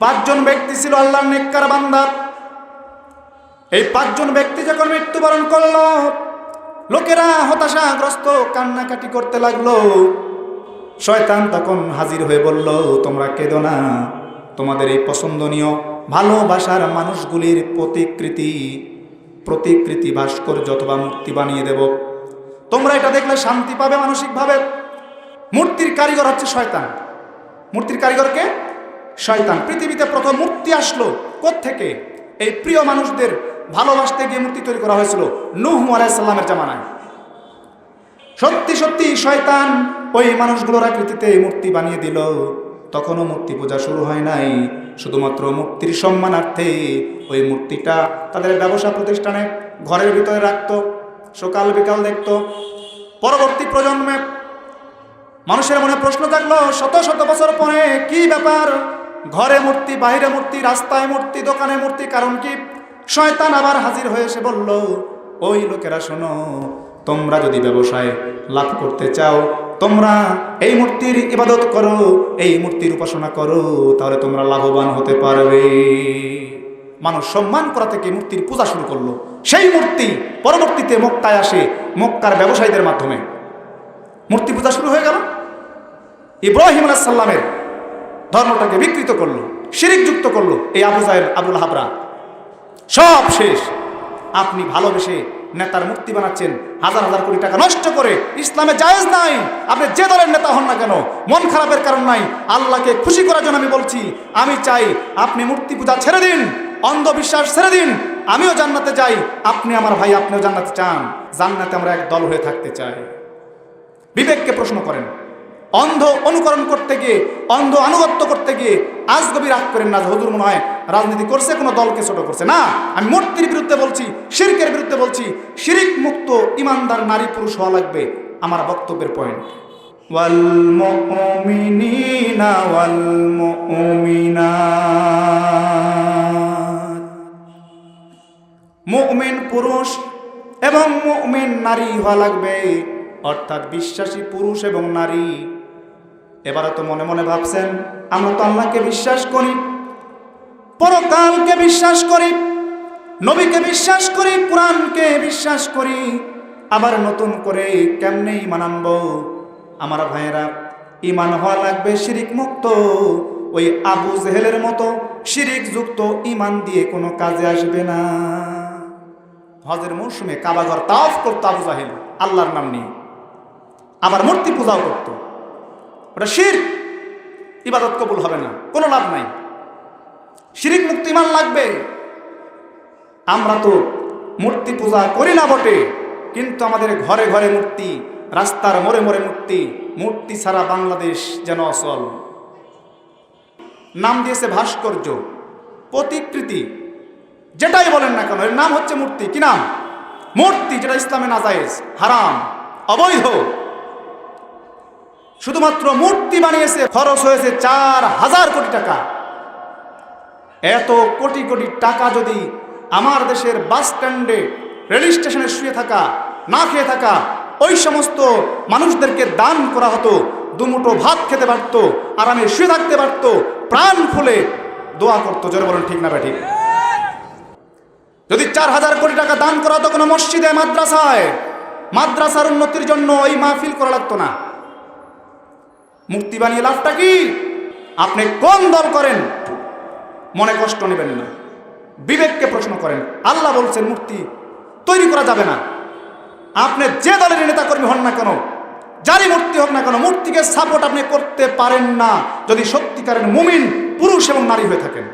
পাঁচজন ব্যক্তি ছিল আল্লাহর নেককার বান্দা। এই পাঁচজন ব্যক্তি যখন মৃত্যুবরণ করল, লোকেরা হতাশাগ্রস্ত, কান্নাকাটি করতে লাগল। শয়তান তখন হাজির হয়ে বলল, তোমরা কেঁদো না। তোমাদের এই পছন্দনীয়, ভালোবাসার মানুষগুলির প্রতিকৃতি প্রতিকৃতি ভাস্কর্য অথবা মূর্তি বানিয়ে দেব। তোমরা এটা দেখলে শান্তি পাবে মানসিকভাবে। মূর্তির কারিগর হচ্ছে শয়তান। মূর্তির কারিগরকে শয়তান, পৃথিবীতে প্রথম মূর্তি আসলো থেকে এই প্রিয় মানুষদের ভালোবাসতে গিয়ে মূর্তি তৈরি করা হয়েছিল নুহ আলাইসাল্লামের জামানায়। সত্যি সত্যি, শয়তান ওই মানুষগুলোর আকৃতিতে মূর্তি বানিয়ে দিল। তখনও মূর্তি পূজা শুরু হয় নাই। শুধুমাত্র মূর্তির সম্মানার্থে ওই মূর্তিটা তাদের ব্যবসা প্রতিষ্ঠানে ঘরের ভিতরে রাখতো, সকাল বিকাল দেখতো। পরবর্তী প্রজন্মে মানুষের মনে প্রশ্ন থাকল শত শত বছর পরে কি ব্যাপার? ঘরে মূর্তি বাইরে মূর্তি, রাস্তায় মূর্তি, দোকানে মূর্তি, কারণ কি? শয়তান আবার হাজির হয়ে এসে বলল, ওই লোকেরা শোনো, তোমরা যদি ব্যবসায় লাভ করতে চাও, তোমরা এই মূর্তির ইবাদত করো, এই মূর্তির উপাসনা করো, তাহলে তোমরা লাভবান হতে পারবে। মানুষ সম্মান করা থেকে মূর্তির পূজা শুরু করল। সেই মূর্তি পরবর্তীতে মক্কায় আসে, মক্কার ব্যবসায়ীদের মাধ্যমে। মূর্তি পূজা শুরু হয়ে গেল। ইব্রাহিম আলাহাল্লামের ধর্মটাকে বিকৃত করল, শিরিক যুক্ত করল এই আবু জাহেল, আবুল হাবরা। সব শেষ। আপনি ভালোবেসে নেতার মূর্তি বানাচ্ছেন, হাজার হাজার কোটি টাকা নষ্ট করে ইসলামে জায়েজ নাই। আপনি যে দলের নেতা হন না কেন, মন খারাপের কারণ নাই। আল্লাহকে খুশি করার জন্য আমি বলছি, আমি চাই আপনি মূর্তি পূজা ছেড়ে দিন, অন্ধবিশ্বাস ছেড়ে দিন, আমিও জান্নাতে যাই, আপনি আমার ভাই, আপনিও জান্নাতে চান। জান্নাতে আমরা এক দল হয়ে থাকতে চাই। বিবেককে প্রশ্ন করেন অন্ধ অনুকরণ করতে গিয়ে, অন্ধ আনুগত্য করতে গিয়ে আজগবি রাগ করেন না হুজুর মনে হয় রাজনীতি করছে, কোনো দলকে ছোট করছে। না, আমি মূর্তির বিরুদ্ধে বলছি, শিরিকের বিরুদ্ধে বলছি, শিরিক মুক্ত ইমানদার নারী পুরুষ হওয়া লাগবে আমার বক্তব্যের পয়েন্ট মুমিন পুরুষ এবং মুমিন নারী হওয়া লাগবে। অর্থাৎ বিশ্বাসী পুরুষ এবং নারী এবারে তো মনে মনে ভাবছেন, আমরা তো আল্লাহকে বিশ্বাস করি, পরকালকে বিশ্বাস করি, নবীকে বিশ্বাস করি, কোরআনকে বিশ্বাস করি, আবার নতুন করে কেমনে ইমান আনব আমার ভাইয়েরা ইমান হওয়া লাগবে শিরিক মুক্ত, ওই আবু জেহেলের মতো শিরিক যুক্ত ইমান দিয়ে কোনো কাজে আসবে না। হজের মৌসুমে কাবাঘর তাফ করতো আবু জাহেল, আল্লাহর নাম নিয়ে, আবার মূর্তি পূজাও করতো। ওটা শির। ইবাদত কবুল হবে না, কোনো লাভ নাই। শিরিক মুক্তি ইমান লাগবে। আমরা তো মূর্তি পূজা করি না বটে, কিন্তু আমাদের ঘরে ঘরে মূর্তি, রাস্তার মোড়ে মোড়ে মূর্তি মূর্তি ছাড়া বাংলাদেশ যেন অচল। নাম দিয়েছে ভাস্কর্য প্রতিকৃতি যেটাই বলেন না কেন, এর নাম হচ্ছে মূর্তি। কি নাম? মূর্তি যেটা ইসলামে নাজায়েজ, হারাম, অবৈধ। শুধুমাত্র মূর্তি বানিয়েছে, খরচ হয়েছে চার হাজার কোটি টাকা। এত কোটি কোটি টাকা যদি আমার দেশের বাস স্ট্যান্ডে, রেল স্টেশনে শুয়ে থাকা, না খেয়ে থাকা, ওই সমস্ত মানুষদেরকে দান করা হতো দুমুটো ভাত খেতে পারত, আরামে শুয়ে থাকতে পারত, প্রাণ খুলে দোয়া করতো, জোরে বলেন ঠিক না ব্যাঠিক যদি চার হাজার কোটি টাকা দান করা হতো কোনো মসজিদে, মাদ্রাসায়, মাদ্রাসার উন্নতির জন্য এই মাহফিল করা লাগতো না। মূর্তি বানিয়ে লাভটা কি? আপনি কোন দল করেন? মনে কষ্ট নেবেন না। বিবেককে প্রশ্ন করেন, আল্লাহ বলছেন মূর্তি তৈরি করা যাবে না। আপনি যে দলের নেতা কর্মী হন না কেন, যারই মূর্তি হোক না কেন মূর্তিকে সাপোর্ট আপনি করতে পারেন না। যদি সত্যিকারের মুমিন, পুরুষ এবং নারী হয়ে থাকেন।